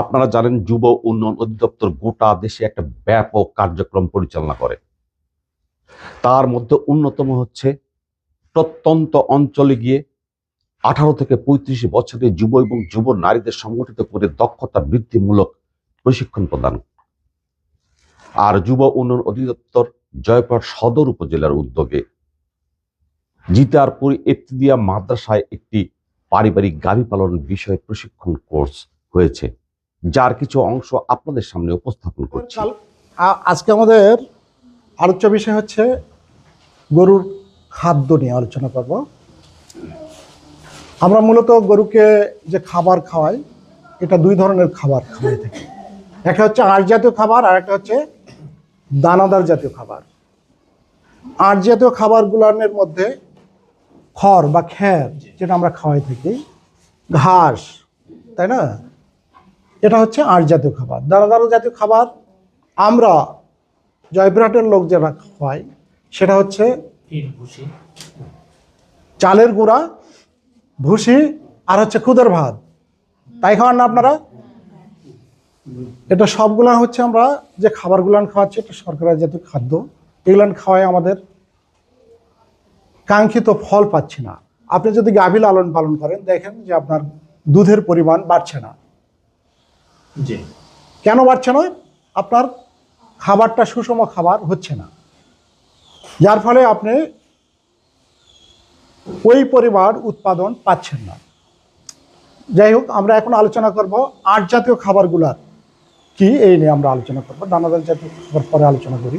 আপনারা জানেন যুব উন্নয়ন অধিদপ্তর গোটা দেশে একটা ব্যাপক কার্যক্রম পরিচালনা করে। তার মধ্যে অন্যতম হচ্ছে প্রত্যন্ত অঞ্চলে গিয়ে আঠারো থেকে পঁয়ত্রিশ বছরের যুব এবং যুব নারীদের সংগঠিত করে দক্ষতা বৃদ্ধিমূলক প্রশিক্ষণ প্রদান। আর যুব উন্নয়ন অধিদপ্তর জয়পুর সদর উপজেলার উদ্যোগে জিতারপুর ইফতিদিয়া মাদ্রাসায় একটি পারিবারিক গাভী পালন বিষয়ে প্রশিক্ষণ কোর্স হয়েছে। যার কিছু অংশ আপনাদের সামনে উপস্থাপন করছি। আজকে আমাদের আলোচ্য বিষয় হচ্ছে গরুর খাদ্য নিয়ে আলোচনা করব। আমরা মূলত গরুকে যে খাবার খাওয়াই, এটা দুই ধরনের খাবার খাওয়াই থাকি। একটা হচ্ছে আঁশ জাতীয় খাবার আর একটা হচ্ছে দানাদার জাতীয় খাবার। আঁশ জাতীয় খাবারগুলোর মধ্যে খড় বা খ্যার যেটা আমরা খাওয়াই থাকি, ঘাস, তাই না? এটা হচ্ছে আঁশ জাতীয় খাবার। দানাদার জাতীয় খাবার আমরা জয়পুরহাটের লোক যেটা খাওয়াই সেটা হচ্ছে চালের গুঁড়া ভুসি আর হচ্ছে খুদের ভাত। তাই খাওয়ান না আপনারা? এটা সবগুলা হচ্ছে আমরা যে খাবারগুলান খাওয়াচ্ছি এটা সরকারের জাতীয় খাদ্য। এগুলান খাওয়াই আমাদের কাঙ্ক্ষিত ফল পাচ্ছি না। আপনি যদি গাভী লালন পালন করেন দেখেন যে আপনার দুধের পরিমাণ বাড়ছে না। জি। কেন বাড়ছে না? আপনার খাবারটা সুষম খাবার হচ্ছে না। যার ফলে আপনি ওই পরিমাণ উৎপাদন পাচ্ছেন না। যাই হোক, আমরা এখন আলোচনা করব আট জাতীয় খাবারগুলার কি এই নিয়ে আমরা আলোচনা করব। দানাদার জাতীয় খাবার পরে আলোচনা করি।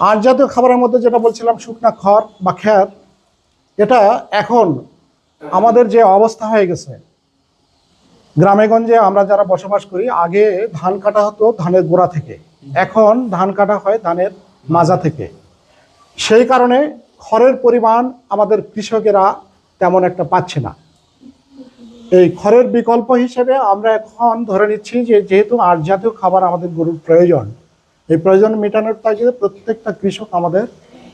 আট জাতীয় খাবারের মধ্যে যেটা বলছিলাম, শুকনা খড় বা খ্যার এটা এখন আমাদের যে অবস্থা হয়ে গেছে গ্রামেগঞ্জে আমরা যারা বসবাস করি, আগে ধান কাটা হতো ধানের গোড়া থেকে। এখন ধান কাটা হয় ধানের মাজা থেকে। সেই কারণে খড়ের পরিমাণ আমাদের কৃষকেরা তেমন একটা পাচ্ছে না। এই খড়ের বিকল্প হিসেবে আমরা এখন ধরে নিচ্ছি যে, যেহেতু আট জাতীয় খাবার আমাদের গরুর প্রয়োজন, এই প্রয়োজন মেটানোর তাগিদে প্রত্যেকটা কৃষক আমাদের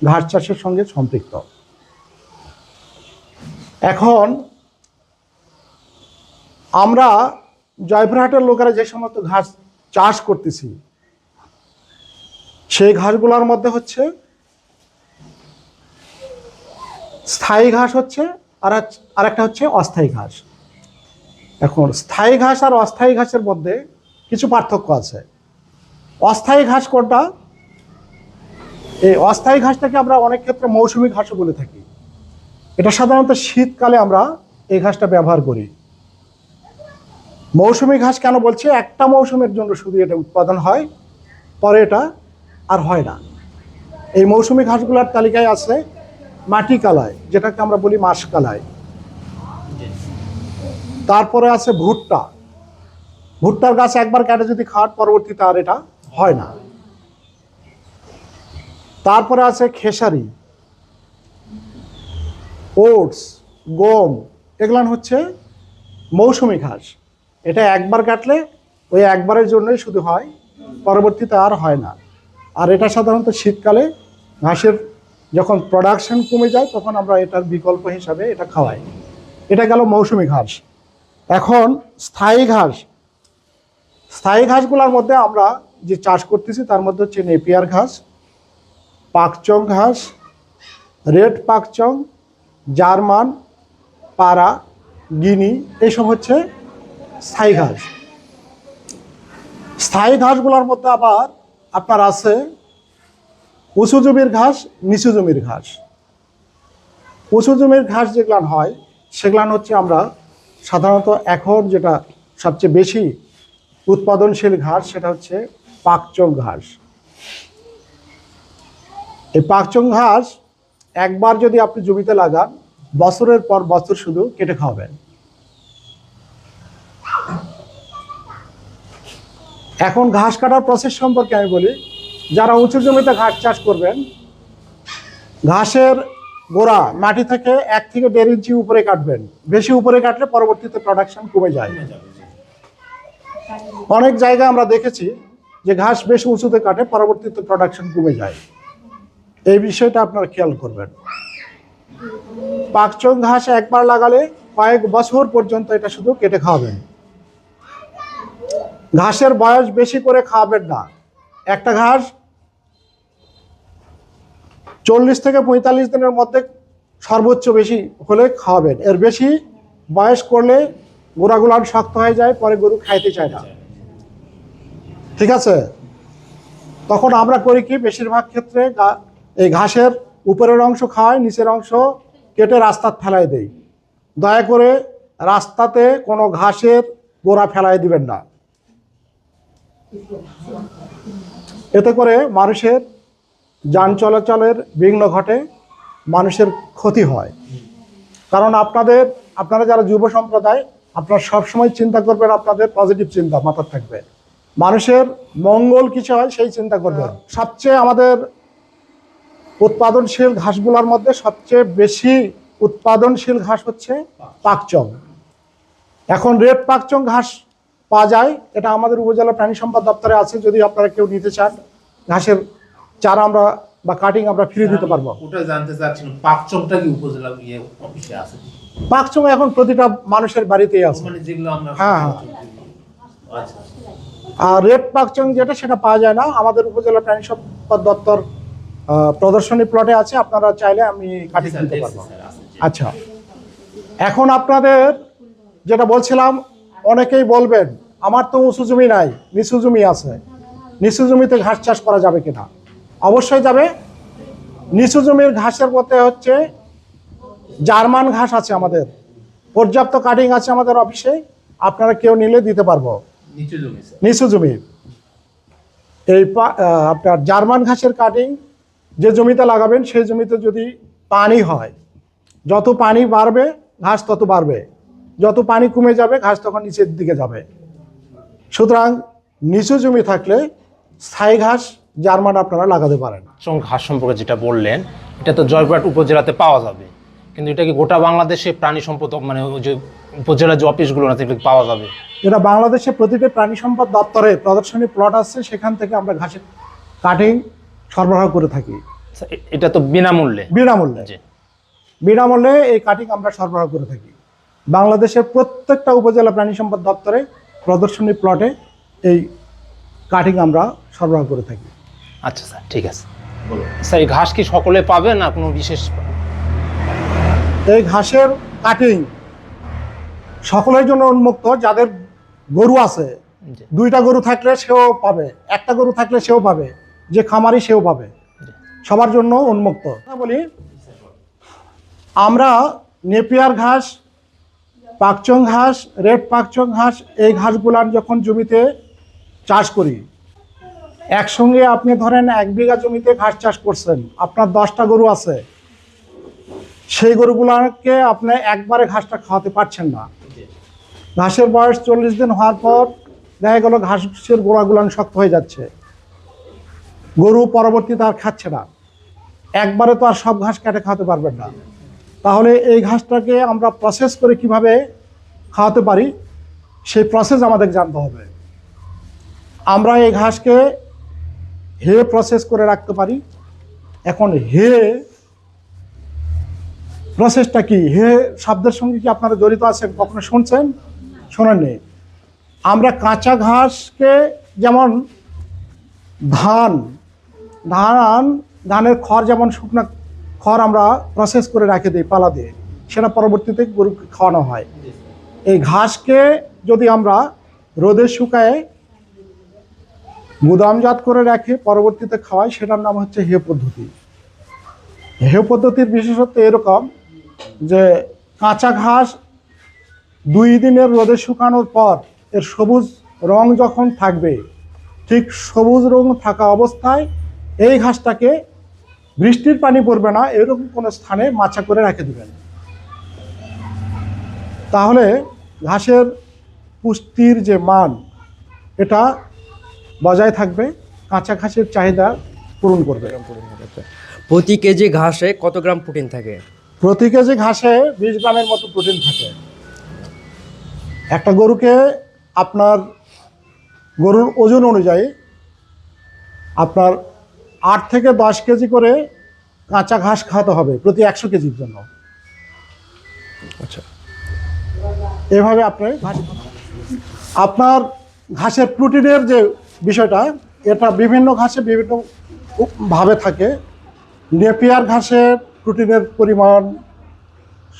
ঘাস চাষের সঙ্গে সম্পৃক্ত। এখন আমরা জয়পুরহাটের লোকেরা যে সমস্ত ঘাস চাষ করতেছি, সেই ঘাসগুলোর মধ্যে হচ্ছে স্থায়ী ঘাস হচ্ছে আর আর একটা হচ্ছে অস্থায়ী ঘাস। এখন স্থায়ী ঘাস আর অস্থায়ী ঘাসের মধ্যে কিছু পার্থক্য আছে। অস্থায়ী ঘাস কোনটা? এই অস্থায়ী ঘাসটাকে আমরা অনেক ক্ষেত্রে মৌসুমী ঘাসও বলে থাকি। এটা সাধারণত শীতকালে আমরা এই ঘাসটা ব্যবহার করি। মৌসুমী ঘাস কেন বলছে? একটা মৌসুমের জন্য শুধু এটা উৎপাদন হয়, পরে এটা আর হয় না। এই মৌসুমী ঘাসগুলোর তালিকায় আছে মাটি কালায়, যেটাকে আমরা বলি মাস কালায়। তারপরে আছে ভুট্টা। ভুট্টার গাছ একবার কেটে যদি খাওয়ার পরবর্তীতে আর এটা হয় না। তারপরে আছে খেসারি। ওটস, গম, এগুলান হচ্ছে মৌসুমী ঘাস। এটা একবার কাটলে ওই একবারের জন্যই শুধু হয়, পরবর্তীতে আর হয় না। আর এটা সাধারণত শীতকালে ঘাসের যখন প্রোডাকশন কমে যায়, তখন আমরা এটার বিকল্প হিসাবে এটা খাওয়াই। এটা গেল মৌসুমী ঘাস। এখন স্থায়ী ঘাস। স্থায়ী ঘাসগুলোর মধ্যে আমরা যে চাষ করতেছি, তার মধ্যে হচ্ছে নেপিয়ার ঘাস, পাকচং ঘাস, রেড পাকচং, জার্মান, পারা, গিনি, এসব হচ্ছে স্থায়ী ঘাস। স্থায়ী ঘাসগুলোর মধ্যে আবার আপনার আছে উঁচু জমির ঘাস, নিচু জমির ঘাস। উঁচু জমির ঘাস যেগুলান হয়, সেগুলান হচ্ছে আমরা সাধারণত এখন যেটা সবচেয়ে বেশি উৎপাদনশীল ঘাস, সেটা হচ্ছে পাকচং ঘাস। এই পাকচং ঘাস একবার যদি আপনি জমিতে লাগান, বছরের পর বছর শুধু কেটে খাওয়াবেন। এখন ঘাস কাটার প্রসেস সম্পর্কে আমি বলি, যারা উঁচু জমিতে ঘাস চাষ করবেন, ঘাসের গোড়া মাটি থেকে এক থেকে দেড় ইঞ্চি উপরে কাটবেন। বেশি উপরে কাটলে পরবর্তীতে প্রোডাকশন কমে যায়। অনেক জায়গায় আমরা দেখেছি যে ঘাস বেশি উঁচুতে কাটে, পরবর্তীতে প্রোডাকশন কমে যায়। এই বিষয়টা আপনারা খেয়াল করবেন। পাকচং ঘাস একবার লাগালে কয়েক বছর পর্যন্ত এটা শুধু কেটে খাওয়াবেন। ঘাসের বয়স বেশি করে খাওয়াবেন না। একটা ঘাস চল্লিশ থেকে পঁয়তাল্লিশ দিনের মধ্যে সর্বোচ্চ বেশি হলে খাওয়াবেন। এর বেশি বয়স করলে গোড়াগুলান শক্ত হয়ে যায়, পরে গরু খাইতে চায় না। ঠিক আছে? তখন আমরা করি কি, বেশিরভাগ ক্ষেত্রে এই ঘাসের উপরের অংশ খাওয়াই, নিচের অংশ কেটে রাস্তার ফেলায় দেই। দয়া করে রাস্তাতে কোনো ঘাসের গোড়া ফেলায় দিবেন না। এতে করে মানুষের যান চলাচলের বিঘ্ন ঘটে, মানুষের ক্ষতি হয়। কারণ আপনাদের, আপনারা যারা যুব সম্প্রদায়, আপনারা সবসময় চিন্তা করবেন আপনাদের পজিটিভ চিন্তা মাথার থাকবে। মানুষের মঙ্গল কিছু হয়, সেই চিন্তা করবেন। সবচেয়ে আমাদের উৎপাদনশীল ঘাসগুলোর মধ্যে সবচেয়ে বেশি উৎপাদনশীল ঘাস হচ্ছে পাকচং এখন রেড পাকচং ঘাস পাওয়া যায়। এটা আমাদের উপজেলা প্রাণী সম্পদ দপ্তরে আছে যদি আপনারা কেউ নিতে চান ঘাসের চারা আমরা বা কাটিং আমরা ফ্রি দিতে পারব। ওটা জানতে চাচ্ছিলাম পাকচমটা কি উপজেলা ইয়ে অফিসে আছে? পাকচং এখন প্রতিটা মানুষের বাড়িতেই আছে। মানে যেগুলো আমরা হ্যাঁ, হ্যাঁ। আচ্ছা। আর রেড পাকচং যেটা সেটা পাওয়া যায় না। আমাদের উপজেলা প্রাণী সম্পদ দপ্তর প্রদর্শনী প্লটে আছে। আপনারা চাইলে আমি কাটিং দিতে পারব। আচ্ছা। এখন আপনাদের যেটা বলছিলাম অনেকেই বলবেন আমার তো উঁচু জমি নাই নিচু জমি আছে। নিচু জমিতে ঘাস চাষ করা যাবে কিনা? অবশ্যই যাবে। নিচু জমির ঘাসের মধ্যে হচ্ছে জার্মান ঘাস আছে আমাদের। পর্যাপ্ত কাটিং আছে আমাদের অফিসে। আপনারা কেউ নিলে দিতে পারব। নিচু জমি এই আপনার জার্মান ঘাসের কাটিং যে জমিতে লাগাবেন সেই জমিতে যদি পানি হয় যত পানি বাড়বে ঘাস তত বাড়বে। যত পানি কমে যাবে ঘাস তখন নিচের দিকে যাবে। সুতরাং নিচু জমি থাকলে স্থায়ী ঘাস জার্মান আপনারা লাগাতে পারেন। ঘাস সম্পর্কে যেটা বললেন এটা তো জয়পুরহাট উপজেলাতে পাওয়া যাবে। কিন্তু এটা কি গোটা বাংলাদেশে প্রাণী সম্পদ মানে ওই যে উপজেলা যে অফিসগুলো আছে এগুলো পাওয়া যাবে? এটা বাংলাদেশে প্রতিটি প্রাণী সম্পদ দপ্তরে প্রদর্শনী প্লট আছে সেখান থেকে আমরা ঘাসের কাটিং সরবরাহ করে থাকি। আচ্ছা, এটা তো বিনামূল্যে? বিনামূল্যে। বিনামূল্যে এই কাটিং আমরা সরবরাহ করে থাকি। বাংলাদেশের প্রত্যেকটা উপজেলা প্রাণী সম্পদ দপ্তরে প্রদর্শনী প্লটে এই কাটিং আমরা সরবরাহ করে থাকি। আচ্ছা স্যার ঠিক আছে। স্যার এই ঘাস কি সকলে পাবে না কোনো বিশেষ? এই ঘাসের কাটিং সকলের জন্য উন্মুক্ত যাদের গরু আছে দুইটা গরু থাকলে সেও পাবে একটা গরু থাকলে সেও পাবে যে খামারি সেও পাবে সবার জন্য উন্মুক্ত। বলি আমরা নেপিয়ার ঘাস পাকচং ঘাস রেড পাকচং ঘাস এই ঘাসগুলার যখন জমিতে চাষ করি, একসঙ্গে আপনি ধরেন এক বিঘা জমিতে ঘাস চাষ করছেন, আপনার দশটা গরু আছে, সেই গরুগুলোকে আপনি একবারে ঘাসটা খাওয়াতে পারছেন না। ঘাসের বয়স চল্লিশ দিন হওয়ার পর দেখা গেল ঘাসের গোড়াগুলান শক্ত হয়ে যাচ্ছে। গরু পরবর্তীতে আর খাচ্ছে না। একবারে তো আর সব ঘাস কেটে খাওয়াতে পারবেন না। তাহলে এই ঘাসটাকে আমরা প্রসেস করে কীভাবে খাওয়াতে পারি, সেই প্রসেস আমাদের জানতে হবে। আমরা এই ঘাসকে হে প্রসেস করে রাখতে পারি। এখন হে প্রসেসটা কি? হে শব্দের সঙ্গে কি আপনারা জড়িত আছেন, কখনো শুনছেন? শোনেননি। আমরা কাঁচা ঘাসকে যেমন ধান ধান, ধানের খড় যেমন শুকনা খড় আমরা প্রসেস করে রেখে দিই, পালা দিয়ে। সেটা পরবর্তীতে গরুকে খাওয়ানো হয়। এই ঘাসকে যদি আমরা রোদে শুকায় গুদামজাত করে রেখে পরবর্তীতে খাওয়াই, সেটার নাম হচ্ছে হে পদ্ধতি। হে পদ্ধতির বিশেষত্ব এরকম যে কাঁচা ঘাস দুই দিনের রোদে শুকানোর পর এর সবুজ রং যখন থাকবে, ঠিক সবুজ রং থাকা অবস্থায় এই ঘাসটাকে বৃষ্টির পানি পড়বে না এরকম কোনো স্থানে মাছা করে রেখে দেবেন। তাহলে ঘাসের পুষ্টির যে মান এটা বজায় থাকবে কাঁচা ঘাসের চাহিদা পূরণ করবে। প্রতি কেজি ঘাসে কত গ্রাম প্রোটিন থাকে? প্রতি কেজি ঘাসে বিশ গ্রামের মতো প্রোটিন থাকে। একটা গরুকে আপনার গরুর ওজন অনুযায়ী আপনার আট থেকে দশ কেজি করে কাঁচা ঘাস খাওয়াতে হবে প্রতি একশো কেজির জন্য। আচ্ছা। এভাবে আপনি ঘাস আপনার ঘাসের প্রোটিনের যে বিষয়টা এটা বিভিন্ন ঘাসে বিভিন্ন ভাবে থাকে। নেপিয়ার ঘাসের প্রোটিনের পরিমাণ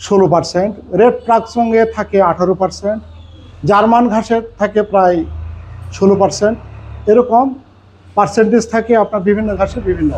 ষোলো পার্সেন্ট রেড প্রাক সঙ্গে থাকে আঠারো পার্সেন্ট জার্মান ঘাসের থাকে প্রায় ষোলো পার্সেন্ট। এরকম পার্সেন্টেজ থাকে আপনার বিভিন্ন ঘাসে বিভিন্ন